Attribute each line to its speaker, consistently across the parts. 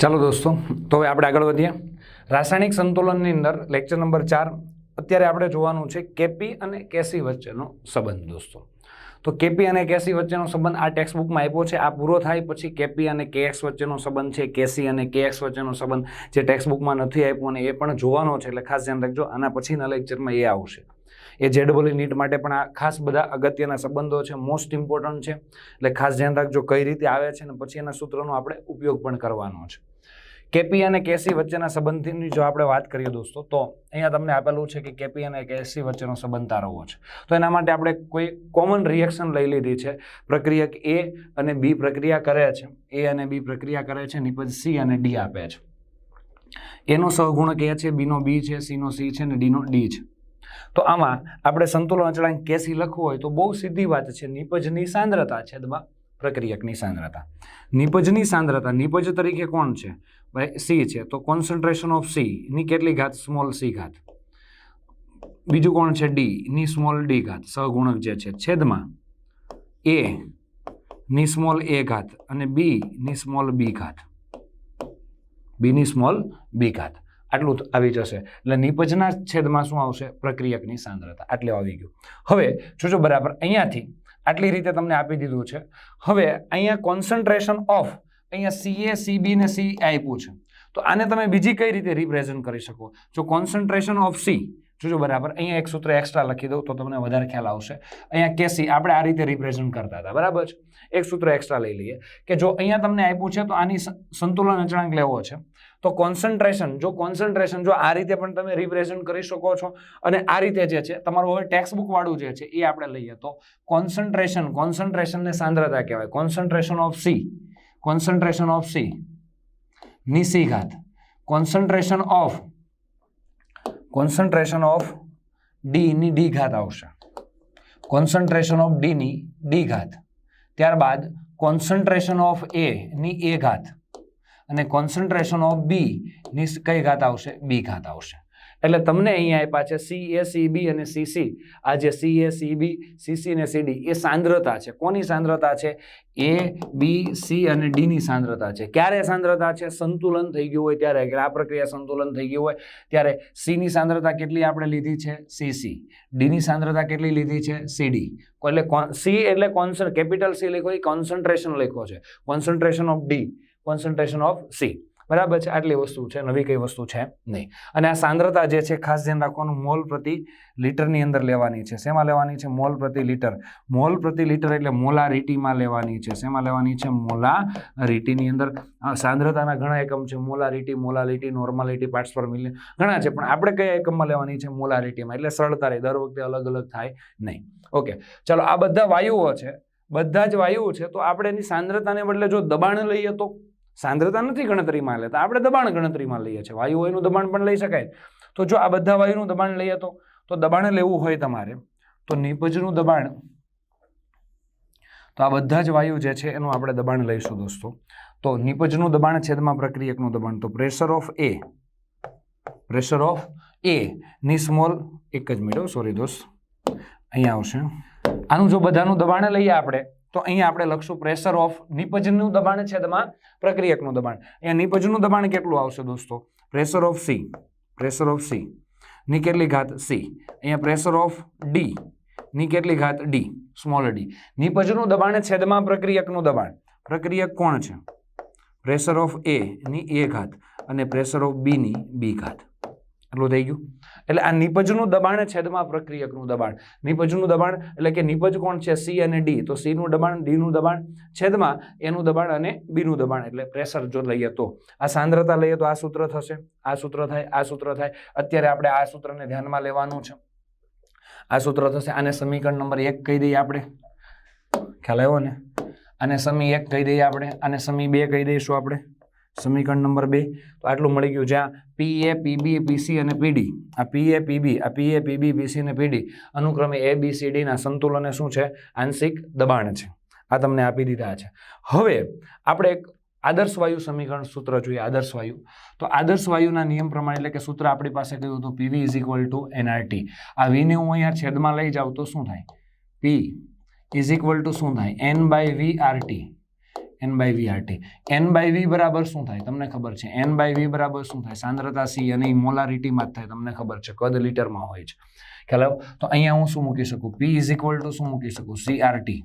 Speaker 1: ચાલો દોસ્તો, તો હવે આપણે આગળ વધીએ. રાસાયણિક સંતુલનની અંદર લેક્ચર નંબર ચાર અત્યારે આપણે જોવાનું છે કેપી અને કેસી વચ્ચેનો સંબંધ, દોસ્તો. તો કેપી અને કેસી વચ્ચેનો સંબંધ આ ટેક્સ્ટ બુકમાં આપ્યો છે. આ પૂરો થાય પછી કેપી અને કેએક્સ વચ્ચેનો સંબંધ છે. કેસી અને કેએક્સ વચ્ચેનો સંબંધ જે ટેક્સ્ટ બુકમાં નથી આપ્યો અને એ પણ જોવાનો છે, એટલે ખાસ ધ્યાન રાખજો. આના પછીના લેક્ચરમાં એ આવશે. એ જેડબલી નીટ માટે પણ આ ખાસ બધા અગત્યના સંબંધો છે મોસ્ટ ઇમ્પોર્ટન્ટ છે. એટલે ખાસ ધ્યાન રાખજો કઈ રીતે આવે છે અને પછી એના સૂત્રનો આપણે ઉપયોગ પણ કરવાનો છે. કેપી અને કેસી વચ્ચેના સંબંધની જો આપણે વાત કરીએ દોસ્તો, તો અહીંયા તમને આપેલું છે કે કેપી અને કેસી વચ્ચેનો સંબંધ તારવવો છે. તો એના માટે આપણે કોઈ કોમન રિએક્શન લઈ લીધી છે. પ્રક્રિયક એ અને બી પ્રક્રિયા કરે છે. એ અને બી પ્રક્રિયા કરે છે. નિપજ સી અને ડી આપે છે. એનો સહગુણક એ છે, બીનો બી છે, સીનો સી છે અને ડીનો ડી છે. તો આમાં આપણે સંતુલન અચળાંક કેસી લખવું હોય તો બહુ સીધી વાત છે. નિપજની સાંદ્રતા છેદમાં પ્રક્રિયકની સાંદ્રતા. નિપજની સાંદ્રતા, નિપજ તરીકે કોણ છે? ભાઈ, સી છે. તો કોન્સન્ટ્રેશન ઓફ સી ની કેટલી ઘાત? સ્મોલ સી ઘાત. બીજું કોણ છે? ડી ની સ્મોલ ડી ઘાત. સહગુણક જે છે, છેદમાં એ ની સ્મોલ એ ઘાત અને બી ની સ્મોલ બી ઘાત. બીની સ્મોલ બી ઘાત. આટલું આવી જશે. એટલે નિપજના છેદમાં શું આવશે? પ્રક્રિયકની સાંદ્રતા. આટલે આવી ગયું. હવે, જોજો બરાબર, અહીંયાથી આટલી રીતે તમને આપી દીધું છે. હવે, અહીંયા કોન્સન્ટ્રેશન ઓફ અહીંયા સીએ સીબી ને સી આપ્યું છે. તો આને તમે બીજી કઈ રીતે રિપ્રેઝન્ટ કરી શકો? જો કોન્સન્ટ્રેશન ઓફ સી જોજો બરાબર, અહીંયા એક સૂત્ર એક્સ્ટ્રા લખી દઉં તો તમને વધારે ખ્યાલ આવશે. અહીંયા કેસી આપણે આ રીતે રિપ્રેઝન્ટ કરતા હતા, બરાબર છે? એક સૂત્ર એક્સ્ટ્રા લઈ લઈએ કે જો અહીંયા તમને આપ્યું છે તો આની સ- સંતુલન અચળાંક લેવો છે. તો કોન્સન્ટ્રેશન જો કોન્સન્ટ્રેશન જો આ રીતે પણ તમે રિપ્રેઝન્ટ કરી શકો છો અને આ રીતે જે છે, તમારું હવે ટેક્સ્ટબુકવાળું જે છે એ આપણે લઈએ તો કોન્સન્ટ્રેશન કોન્સન્ટ્રેશનને સાંદ્રતા કહેવાય. Concentration of C concentration of C Nissi ઘાત કોન્સન્ટ્રેશન ઓફ કોન્સન્ટ્રેશન ઓફ ડીની ડી ઘાત આવશે. કોન્સન્ટ્રેશન ઓફ ડીની ડી ઘાત. ત્યારબાદ કોન્સન્ટ્રેશન ઓફ એ ની એ ઘાત. અને કોન્સન્ટ્રેશન ઓફ બી ની કઈ ઘાત આવશે? બી ઘાત આવશે. એટલે તમને અહીંયા આપ્યા છે સી એ સી બી અને સી સી આ જે C A C B CC C અને સી ડી એ સાંદ્રતા છે. કોની સાંદ્રતા છે? એ બી સી અને ડીની સાંદ્રતા છે. ક્યારે સાંદ્રતા છે? સંતુલન થઈ ગયું હોય ત્યારે. એટલે આ પ્રક્રિયા સંતુલન થઈ ગયું હોય ત્યારે સીની સાંદ્રતા કેટલી આપણે લીધી છે? સીસી ડીની સાંદ્રતા કેટલી લીધી છે? સીડી એટલે સી એટલે કોન્સન, કેપિટલ સી લખો, એ કોન્સન્ટ્રેશન લખ્યો છે. Concentration of D concentration of C બરાબર છે? આટલી વસ્તુ છે, નવી કઈ વસ્તુ છે નહીં. અને આ સાંદ્રતા જે છે, ખાસ ધ્યાન રાખવાનું, મોલ પ્રતિ લીટરની અંદર લેવાની છે. શેમાં લેવાની છે? મોલ પ્રતિ લીટર. મોલ પ્રતિ લીટર એટલે મોલારિટીમાં લેવાની છે. શેમાં લેવાની છે? મોલારિટીની અંદર. સાંદ્રતાના ઘણા એકમ છે. Molarity, molality, normality, parts per million ઘણા છે. પણ આપણે કયા એકમમાં લેવાની છે? મોલારિટીમાં. એટલે સરળતા રહે દર વખતે અલગ અલગ થાય નહીં. ઓકે. ચાલો, આ બધા વાયુઓ છે. બધા જ વાયુઓ છે. તો આપણે એની સાંદ્રતાને બદલે જો દબાણ લઈએ તો સાંદ્રતા નથી ગણતરીમાં લેતા આપણે દબાણ ગણતરીમાં લઈએ છીએ. વાયુ એનું દબાણ પણ લઈ શકાય. તો જો આ બધા વાયુનું દબાણ લઈએ તો તો દબાણ લેવું હોય તમારે. તો નિપજનું દબાણ, તો આ બધા જ વાયુ જે છે એનું આપણે દબાણ લઈશું દોસ્તો. તો નિપજનું દબાણ છેદમાં પ્રક્રિયકનું દબાણ. તો pressure of A pressure of A ની સ્મોલ એક જ મિનિટ સોરી દોસ્ત. અહીંયા આવશે. આનું જો બધાનું દબાણ લઈએ આપણે તો અહીંયા આપણે લખશું પ્રેશર ઓફ નિપજનું દબાણ છેદમાં પ્રક્રિયકનું દબાણ. અહીંયા નિપજનું દબાણ કેટલું આવશે દોસ્તો? Pressure of C pressure of C ની કેટલી ઘાત સી અહીંયા પ્રેશર ઓફ ડી ની કેટલી ઘાત ડી સ્મોલ ડી નિપજનું દબાણ છેદમાં પ્રક્રિયકનું દબાણ. પ્રક્રિયક કોણ છે? પ્રેશર ઓફ એ ની એ ઘાત અને પ્રેશર ઓફ બી ની બી ઘાત. એટલું થઈ ગયું. એટલે આ નિપજનું દબાણ છેદમાં પ્રક્રિયકનું દબાણ. નિપજનું દબાણ એટલે કે નિપજ કોણ છે? સી અને ડી. તો સીનું દબાણ, ડીનું દબાણ છેદમાં એનું દબાણ અને બીનું દબાણ. એટલે પ્રેશર જો લઈએ તો. આ સાંદ્રતા લઈએ તો આ સૂત્ર થશે. આ સૂત્ર થાય, આ સૂત્ર થાય. અત્યારે આપણે આ સૂત્રને ધ્યાનમાં લેવાનું છે. આ સૂત્ર થશે. આને સમીકરણ નંબર એક કહી દઈએ આપણે. ખ્યાલ આવ્યો ને? આને સમી એક કહી દઈએ આપણે. આને સમી બે કહી દઈશું આપણે. સમીકરણ નંબર બે. તો આટલું મળી ગયું જ્યાં પી એ પીબી પીસી અને પીડી આ પી એ પીબી આ પી એ પીબી પીસી અને પીડી અનુક્રમે એ બી સી ડીના સંતુલને શું છે? આંશિક દબાણ છે. આ તમને આપી દીધા છે. હવે આપણે એક આદર્શ વાયુ સમીકરણ સૂત્ર જોઈએ, આદર્શ વાયુ. તો આદર્શ વાયુના નિયમ પ્રમાણે એટલે કે સૂત્ર આપણી પાસે કહ્યું હતું? PV is equal to NRT આ વીને હું અહીંયા છેદમાં લઈ જાઉં તો શું થાય? પી ઇઝ ઇક્વલ ટુ શું થાય? N by V R T N by V RT N by V બરાબર શું થાય? તમને ખબર છે. એન બાય વી બરાબર શું થાય? સાંદ્રતા સી અને મોલારિટીમાં જ થાય. તમને ખબર છે. કદ લીટરમાં હોય છે. ખ્યાલ તો અહીંયા હું શું મૂકી શકું? પી ઇઝ ઇક્વલ ટુ શું મૂકી શકું? C R P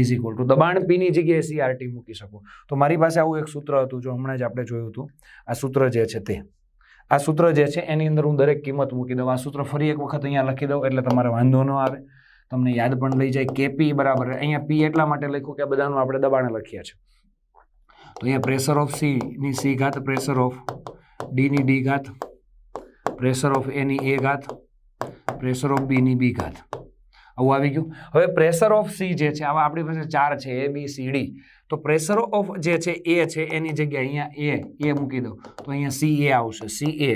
Speaker 1: is equal to દબાણ પીની જગ્યાએ સી આર મૂકી શકું. તો મારી પાસે આવું એક સૂત્ર હતું જો હમણાં જ આપણે જોયું હતું. આ સૂત્ર જે છે તે. આ સૂત્ર જે છે એની અંદર હું દરેક કિંમત મૂકી દઉં. આ સૂત્ર ફરી એક વખત અહીંયા લખી દઉં એટલે તમારે વાંધો ન આવે. તમને યાદ પણ લઈ જાય કે પી બરાબર. અહીંયા પી એટલા માટે લખ્યું કે બધાનું આપણે દબાણે લખ્યા છે તો અહીંયા પ્રેશર ઓફ સી ની સી ઘાત પ્રેશર ઓફ ડી ની ડી ઘાત પ્રેશર ઓફ એની એ ઘાત પ્રેશર ઓફ બી ની બી ઘાત. આવું આવી ગયું. હવે પ્રેશર ઓફ સી જે છે આવા આપણી પાસે ચાર છે એ બી સી ડી તો પ્રેશર ઓફ જે છે એ છે, એની જગ્યાએ અહીંયા એ એ મૂકી દો તો અહીંયા સી એ આવશે. સી એ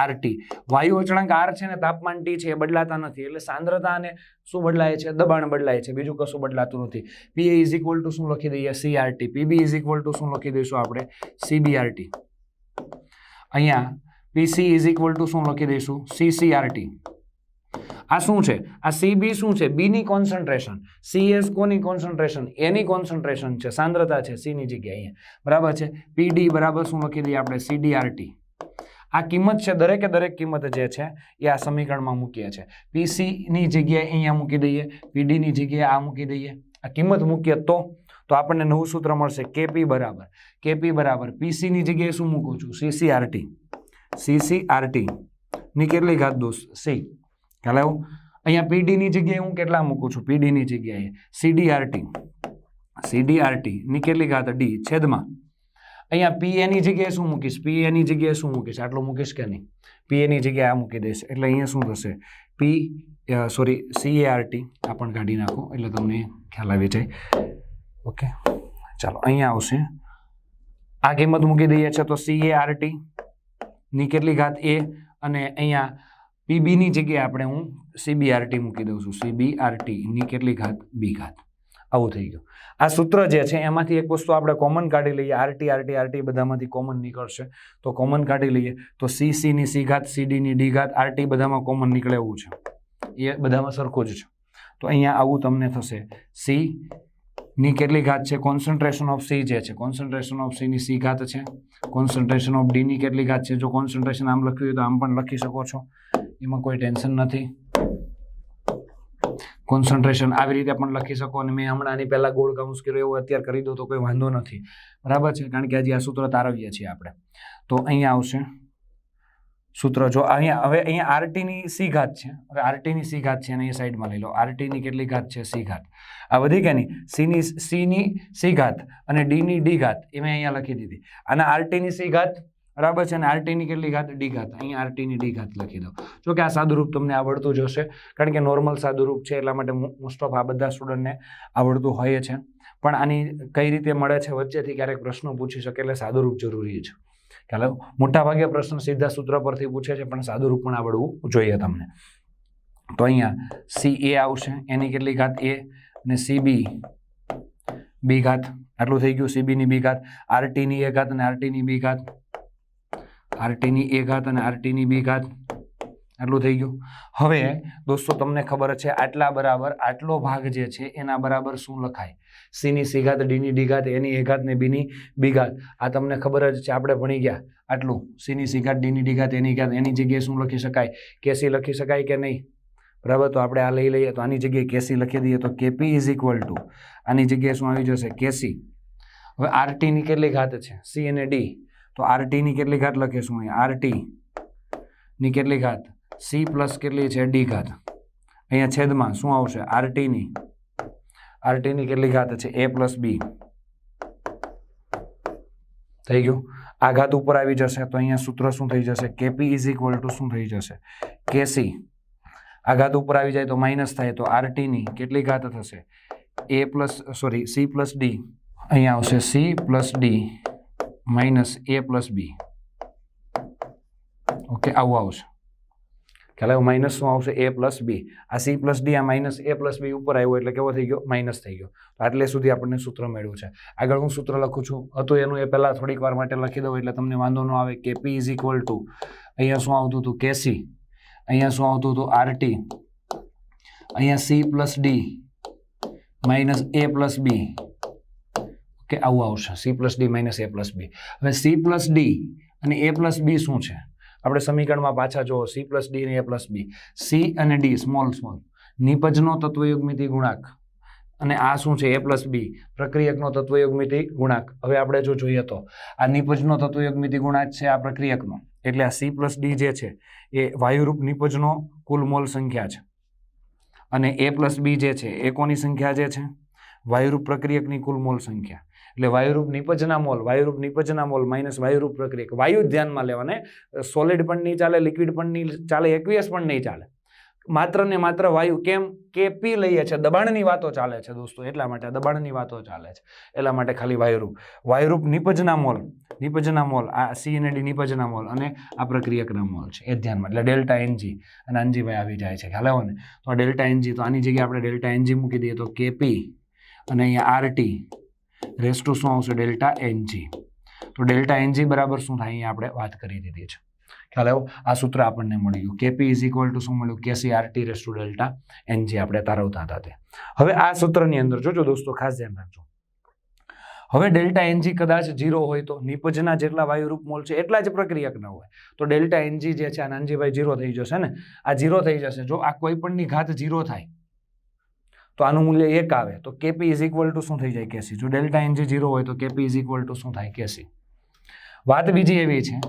Speaker 1: આર ટી વાયુ અચળાંક આર છે ને, તાપમાન ટી છે, એ બદલાતા નથી. એટલે સાંદ્રતા અને શું બદલાય છે? દબાણ બદલાય છે. બીજું કશું બદલાતું નથી. P A is equal to શું લખી દઈએ? C R T PB is equal to શું લખી દઈશું આપણે? સીબીઆરટી અહીંયા પીસી ઇઝ ઇક્વલ ટુ શું લખી દઈશું? સીસીઆરટી આ શું છે? આ સીબી શું છે? બીની કોન્સન્ટ્રેશન સીએસ કોની કોન્સન્ટ્રેશન એની કોન્સન્ટ્રેશન છે. સાંદ્રતા છે. સી ની જગ્યાએ અહીંયા. બરાબર છે? પીડી બરાબર શું લખી દઈએ આપણે? સીડીઆરટી આ કિંમત છે દરેકે દરેક કિંમત જે છે, એ આ સમીકરણમાં મૂકીએ છે. પીસીની જગ્યાએ અહીંયા મૂકી દઈએ. પીડીની જગ્યાએ આ મૂકી દઈએ. આ કિંમત મૂકીએ તો તો આપણને નવું સૂત્ર મળશે કેપી બરાબર. કેપી બરાબર. પીસીની જગ્યાએ શું મૂકું છું? સીસીઆરટી સીસીઆરટી ની કેટલી ઘાત દોસ્ત સી ખ્યાલ આવ્યો? અહીંયા પીડીની જગ્યાએ હું કેટલા મૂકું છું? પીડીની જગ્યાએ. સીડીઆરટી સીડીઆરટી ની કેટલી ઘાત? ડી છેદમાં. અહીંયા પીએની જગ્યાએ શું મૂકીશ? પીએની જગ્યાએ શું મૂકીશ? આટલું મૂકીશ કે નહીં? પીએની જગ્યાએ આ મૂકી દઈશ. એટલે અહીંયા શું થશે? પી સોરી સીએઆરટી આ પણ કાઢી નાખો. એટલે તમને ખ્યાલ આવી જાય. ઓકે ચાલો, અહીંયા આવશે. આ કિંમત મૂકી દઈએ છે તો સીએઆરટી ની કેટલી ઘાત? એ અને અહીંયા પીબીની જગ્યાએ આપણે હું સીબીઆરટી મૂકી દઉં છું. સીબીઆરટીની કેટલી ઘાત? બી ઘાત. આવું થઈ ગયું. આ સૂત્ર જે છે, એમાંથી એક વસ્તુ આપણે કોમન કાઢી લઈએ. આરટી આરટી આરટી બધામાંથી કોમન નીકળશે. તો કોમન કાઢી લઈએ. તો સી સીની સી ઘાત સીડીની ડી ઘાત આરટી બધામાં કોમન નીકળે એવું છે. એ બધામાં સરખું જ છે. તો અહીંયા આવું તમને થશે. સી ની કેટલી ઘાત છે? કોન્સન્ટ્રેશન ઓફ સી જે છે. કોન્સન્ટ્રેશન ઓફ સીની સી ઘાત છે. કોન્સન્ટ્રેશન ઓફ ડીની કેટલી ઘાત છે? જો કોન્સન્ટ્રેશન આમ લખ્યું હોય તો આમ પણ લખી શકો છો. એમાં કોઈ ટેન્શન નથી. કોન્સન્ટ્રેશન આવી રીતે પણ લખી શકો અને મેં હમણાં આની પહેલાં ગોળ કાઉન્સ કર્યો, એવું અત્યારે કરી દો તો કોઈ વાંધો નથી. બરાબર છે? કારણ કે હજી આ સૂત્ર તારવીએ છીએ આપણે. તો અહીંયા આવશે. સૂત્ર જો અહીંયા, હવે અહીંયા આરટીની સી ઘાત છે. હવે આરટીની સી ઘાત છે અને એ સાઈડમાં લઈ લો. આરટીની કેટલી ઘાત છે? સી ઘાત. આ વધી ગયા નહીં? સીની સીની સી ઘાત અને ડીની ડી ઘાત એ મેં અહીંયા લખી દીધી. અને આરટીની સી ઘાત બરાબર છે? અને આરટીની કેટલી ઘાત? ડી ઘાત. અહીંયા આરટીની ડી ઘાત લખી દો જો કે આ સાદુરૂપ તમને આવડતું જ હશે, કારણ કે નોર્મલ સાદુરૂપ છે, એટલા માટે મોસ્ટ ઓફ આ બધા સ્ટુડન્ટને આવડતું હોય છે. પણ આની કઈ રીતે મળે છે? વચ્ચેથી ક્યારેક પ્રશ્નો પૂછી શકે, એટલે સાદુરૂપ જરૂરી છે. ખ્યાલ મોટા ભાગે પ્રશ્ન સીધા સૂત્ર પરથી પૂછે છે, પણ સાદુરૂપ પણ આવડવું જોઈએ તમને. તો અહીંયા સી એ આવશે, એની કેટલી ઘાત? એ ને સી બી બી ઘાત. આટલું થઈ ગયું સીબીની બી ઘાત. આરટીની એ ઘાત અને આરટીની બી ઘાત. આરટીની એ ઘાત અને આરટીની બી ઘાત. આટલું થઈ ગયું. હવે દોસ્તો, તમને ખબર છે આટલા બરાબર, આટલો ભાગ જે છે એના બરાબર શું લખાય? સીની સી ઘાત, ડીની ડી ઘાત, એની એ ઘાત ને બીની બી ઘાત. આ તમને ખબર જ છે, આપણે ભણી ગયા. આટલું. સીની સી ઘાત, ડીની ડી ઘાત, એની ઘાત, એની જગ્યાએ શું લખી શકાય? કેસી લખી શકાય કે નહીં? બરાબર, તો આપણે આ લઈ લઈએ. તો આની જગ્યાએ કેસી લખી દઈએ તો કેપી ઇઝ ઇક્વલ ટુ. આની જગ્યાએ શું આવી જશે? કેસી. હવે આરટીની કેટલી ઘાત છે? સી અને ડી. તો આરટીની કેટલી ઘાત લખીશું અહીંયા? આરટીની કેટલી ઘાત? સી પ્લસ કેટલી છે? ડી ઘાત. અહીંયા છેદમાં શું આવશે? આરટીની આરટીની કેટલી ઘાત છે? એ પ્લસ બી થઈ ગયું? આ ઘાત ઉપર આવી જશે તો અહીંયા સૂત્ર શું થઈ જશે? કેપી ઇઝ ઇક્વલ ટુ શું થઈ જશે? કેસી આ ઘાત ઉપર આવી જાય તો માઇનસ થાય તો આરટીની કેટલી ઘાત થશે? A plus sorry C plus D અહીંયા આવશે C plus D minus A plus B okay આવું આવશે ખ્યાલ આવ્યો માઇનસ શું આવશે એ પ્લસ બી આ સી પ્લસ ડી આ માઇનસ એ પ્લસ બી ઉપર આવ્યો એટલે કેવો થઈ ગયો? માઇનસ થઈ ગયો. આટલે સુધી આપણને સૂત્ર મળ્યું છે. આગળ હું સૂત્ર લખું છું. હતું એનું એ પહેલાં થોડીક વાર માટે લખી દઉં એટલે તમને વાંધો ન આવે. કે પી ઇઝ ઇક્વલ ટુ અહીંયા શું આવતું હતું? કેસી અહીંયા શું આવતું હતું? આરટી અહીંયા C plus D minus A plus B કે આવું આવશે. C plus D minus A plus B હવે સી પ્લસ ડી અને એ પ્લસ બી શું છે? આપણે સમીકરણમાં પાછા જુઓ. સી પ્લસ ડી અને એ પ્લસ બી સી અને ડી સ્મોલ સ્મોલ નિપજનો તત્વયુગમિતિ ગુણાંક. અને આ શું છે? એ પ્લસ બી પ્રક્રિયકનો તત્વયુગમિતિ ગુણાંક. હવે આપણે જો જોઈએ તો, આ નિપજનો તત્વયુગમિતિ ગુણાંક છે આ પ્રક્રિયકનો. એટલે આ સી પ્લસ ડી જે છે, એ વાયુરૂપ નિપજનો કુલ મોલ સંખ્યા છે. અને એ પ્લસ બી જે છે, એ કોની સંખ્યા જે છે? વાયુરૂપ પ્રક્રિયકની કુલ મોલ સંખ્યા. એટલે વાયુરૂપ નિપજના મોલ વાયુરૂપ નિપજના મોલ માઇનસ વાયુરૂપ પ્રક્રિયક. વાયુ ધ્યાનમાં લેવાને સોલિડ પણ નહીં ચાલે લિક્વિડ પણ નહીં ચાલે એક્વિયસ પણ નહીં ચાલે. માત્ર ને માત્ર વાયુ કેમ? કે પી લઈએ છે દબાણની વાતો ચાલે છે દોસ્તો, એટલા માટે દબાણની વાતો ચાલે છે. એટલા માટે ખાલી વાયુરૂપ. વાયુરૂપ નિપજના મોલ નિપજના મોલ આ સી અને ડી નિપજના મોલ અને આ પ્રક્રિયકના મોલ છે, એ ધ્યાનમાં. એટલે ડેલ્ટા એનજી અને અંજીભાઈ આવી જાય છે. ખ્યાલ આવ્યો ને? તો આ ડેલ્ટા એનજી તો આની જગ્યાએ આપણે ડેલ્ટા એનજી મૂકી દઈએ તો કેપી અને અહીંયા આરટી રેસ ટુ શું આવશે? ડેલ્ટા એનજી તો ડેલ્ટા એનજી બરાબર શું થાય? અહીંયા આપણે વાત કરી દીધી છે. ખ્યાલ આવ્યો? આ સૂત્ર આપણને મળી ગયું કેપી ઇઝ ઇક્વલ ટુ શું મળ્યું? KC RT raise to delta NG આપણે તારવતા હતા તે. હવે આ સૂત્રની અંદર જોજો દોસ્તો, ખાસ ધ્યાન રાખજો. હવે ડેલ્ટા એનજી કદાચ ઝીરો હોય તો નિપજના જેટલા વાયુરૂપ મોલ છે, એટલા જ પ્રક્રિયકના હોય. તો ડેલ્ટા એનજી જે છે, આ નાનજીભાઈ ઝીરો થઈ જશે ને? આ ઝીરો થઈ જશે. જો આ કોઈ પણની ઘાત ઝીરો થાય તો આનું મૂલ્ય એક આવે. તો કેપી ઇઝ ઇક્વલ ટુ શું થઈ જાય? કેસી જો ડેલ્ટા એનજી ઝીરો હોય તો કેપી ઇઝ ઇક્વલ ટુ શું થાય? કેસી વાત બીજી એવી છે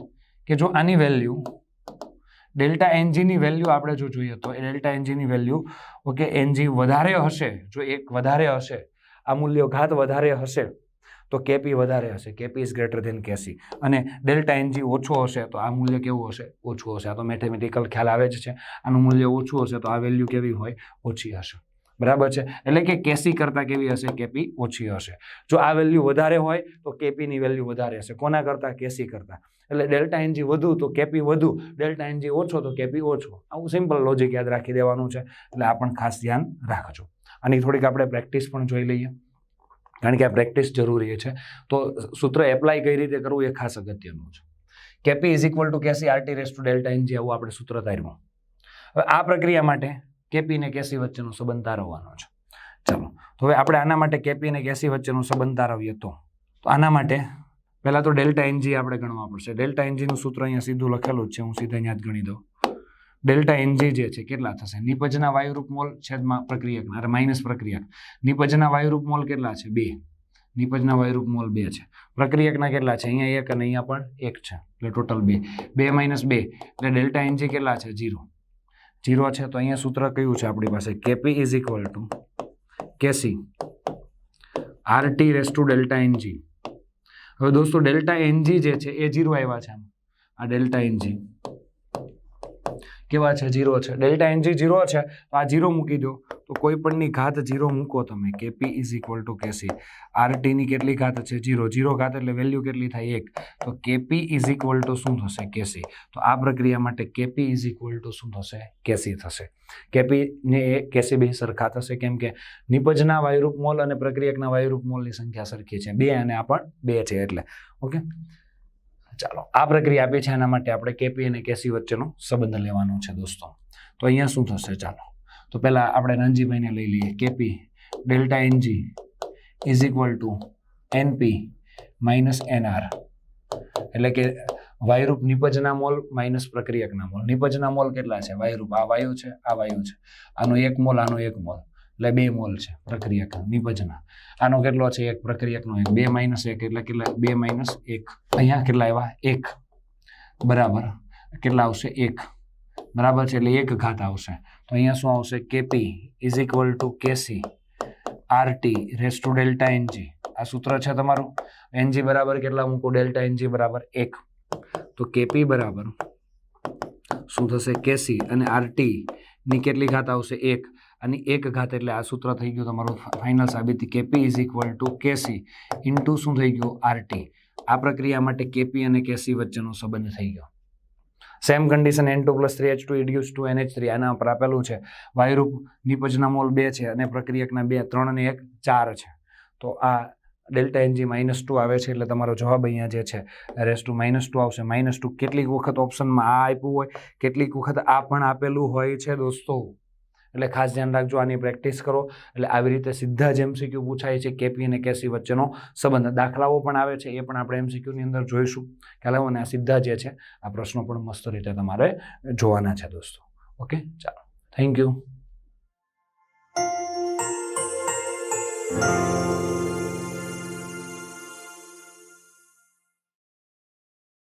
Speaker 1: કે જો આની વેલ્યુ ડેલ્ટા એનજીની વેલ્યુ આપણે જો જોઈએ તો ડેલ્ટા એનજીની વેલ્યુ ઓકે એનજી વધારે હશે, જો એક વધારે હશે, આ મૂલ્ય ઘાત વધારે હશે, તો કેપી વધારે હશે. KP is greater than KC અને ડેલ્ટા એનજી ઓછો હશે તો આ મૂલ્ય કેવું હશે? ઓછું હશે. આ તો મેથેમેટિકલ ખ્યાલ આવે જ છે. આનું મૂલ્ય ઓછું હશે તો આ વેલ્યુ કેવી હોય? ઓછી હશે. બરાબર છે? એટલે કે કેસી કરતાં કેવી હશે? કેપી ઓછી હશે. જો આ વેલ્યુ વધારે હોય, તો કેપીની વેલ્યુ વધારે હશે. કોના કરતાં? કેસી કરતાં. એટલે ડેલ્ટા એનજી વધુ, તો કેપી વધુ. ડેલ્ટા એનજી ઓછો, તો કેપી ઓછો. આવું સિમ્પલ લોજિક યાદ રાખી દેવાનું છે. એટલે આ પણ ખાસ ધ્યાન રાખજો. આની થોડીક આપણે પ્રેક્ટિસ પણ જોઈ લઈએ. કારણ કે આ પ્રેક્ટિસ જરૂરી છે. તો સૂત્ર એપ્લાય કઈ રીતે કરવું એ ખાસ અગત્યનું છે. KP is equal to KC RT raise to delta NG આવું આપણે સૂત્ર તાર્યું હવે આ પ્રક્રિયા માટે કેપી અને કેસી વચ્ચેનો સંબંધ તારવવાનો છે. ચાલો, તો હવે આપણે આના માટે કેપી અને કેસી વચ્ચેનો સંબંધ તારવીએ તો. આના માટે પહેલાં તો ડેલ્ટા એનજી આપણે ગણવા પડશે. ડેલ્ટા એનજીનું સૂત્ર અહીંયા સીધું લખેલું જ છે. હું સીધા અહીંયા જ ગણી દઉં. ડેલ્ટા એનજી જે છે, કેટલા થશે? નિપજના વાયુરૂપ મોલ છેદમાં પ્રક્રિયકના, અરે માઇનસ પ્રક્રિયક. નિપજના વાયુરૂપ મોલ કેટલા છે? બે. નિપજના વાયુરૂપ મોલ બે છે. પ્રક્રિયકના કેટલા છે? અહીંયા એક અને અહીંયા પણ એક છે. એટલે ટોટલ બે. બે માઇનસ બે. એટલે ડેલ્ટા એનજી કેટલા છે? જીરો જીરો છે તો અહીંયા સૂત્ર કયું છે આપણી પાસે? KP is equal to KC RT raise to delta NG હવે દોસ્તો ડેલ્ટા એનજી જે છે એ જીરો આવ્યા છે આમ. આ ડેલ્ટા એનજી કેવા છે? જીરો છે. ડેલ્ટા એનજી જીરો છે. તો આ જીરો મૂકી દો. તો કોઈ પણની ઘાત જીરો મૂકો તમે. KP is equal to KC. આરટીની કેટલી ઘાત છે? જીરો જીરો ઘાત એટલે વેલ્યુ કેટલી થાય? એક. તો કેપી ઇઝ ઇક્વલ ટુ શું થશે? કેસી. તો આ પ્રક્રિયા માટે કેપી ઇઝ ઇક્વલ ટુ શું થશે? કેસી થશે. કેપી ને એ કેસી બે સરખા થશે. કેમ કે નિપજના વાયુરૂપ મોલ અને પ્રક્રિયકના વાયુરૂપ મોલની સંખ્યા સરખી છે. બે અને આ પણ બે છે એટલે. ઓકે? ચાલો, આ પ્રક્રિયા આપી છે, એના માટે આપણે કેપી અને કેસી વચ્ચેનો સંબંધ લેવાનો છે દોસ્તો. તો અહીંયા શું થશે, ચાલો. તો પહેલાં આપણે રણજીભાઈને લઈ લઈએ. KP, delta NG, is equal to NP minus NR. એટલે કે વાયુરૂપ નિપજના મોલ માઇનસ પ્રક્રિયકના મોલ. નિપજના મોલ કેટલા છે? વાયુરૂપ આ વાયુ છે, આ વાયુ છે. આનો એક મોલ, આનો એક મોલ. એટલે બે મોલ છે પ્રક્રિયક નિપજના આનો કેટલો છે? એક પ્રક્રિયકનો એક, બે માઇનસ એક, એટલે કેટલા? બે માઇનસ એક. અહીંયા કેટલા આવ્યા? એક. બરાબર. કેટલા આવશે? એક. બરાબર છે, એટલે એક ઘાત આવશે. તો અહીંયા શું આવશે? KP is equal to KC RT raise delta NG આ સૂત્ર છે તમારું? એનજી બરાબર કેટલા મૂકું? ડેલ્ટા એનજી બરાબર એક. તો કેપી બરાબર શું થશે? કેસી અને આરટી ની કેટલી ઘાત આવશે? એક. અને એક ઘાત એટલે આ સૂત્ર થઈ ગયું તમારું ફાઇનલ સાબિત. KP is equal to KC into શું થઈ ગયું? આરટી આ પ્રક્રિયા માટે કેપી અને કેસી વચ્ચેનો સંબંધ થઈ ગયો. Same condition N two plus three H two ઇડ્યુસ two N H three આના પર આપેલું છે. વાયુરૂપ નિપજના મોલ બે છે અને પ્રક્રિયકના બે, ત્રણ અને એક, ચાર છે. તો આ ડેલ્ટા એનજી માઇનસ ટુ આવે છે એટલે તમારો જવાબ અહીંયા જે છે રેસ ટુ માઇનસ ટુ આવશે. માઇનસ ટુ કેટલીક વખત ઓપ્શનમાં આ આપ્યું હોય, કેટલીક વખત આ પણ આપેલું હોય છે દોસ્તો. એટલે ખાસ ધ્યાન રાખજો, આની પ્રેક્ટિસ કરો. એટલે આવી રીતે સીધા જ એમસીક્યુ પૂછાય છે કેપી અને કેસી વચ્ચેનો સંબંધ. દાખલાઓ પણ આવે છે, એ પણ આપણે એમસીક્યુની અંદર જોઈશું. ખ્યાલ આવ્યો અને આ સીધા જે છે. આ પ્રશ્નો પણ મસ્ત રીતે તમારે જોવાના છે દોસ્તો. ઓકે, ચાલો. Thank you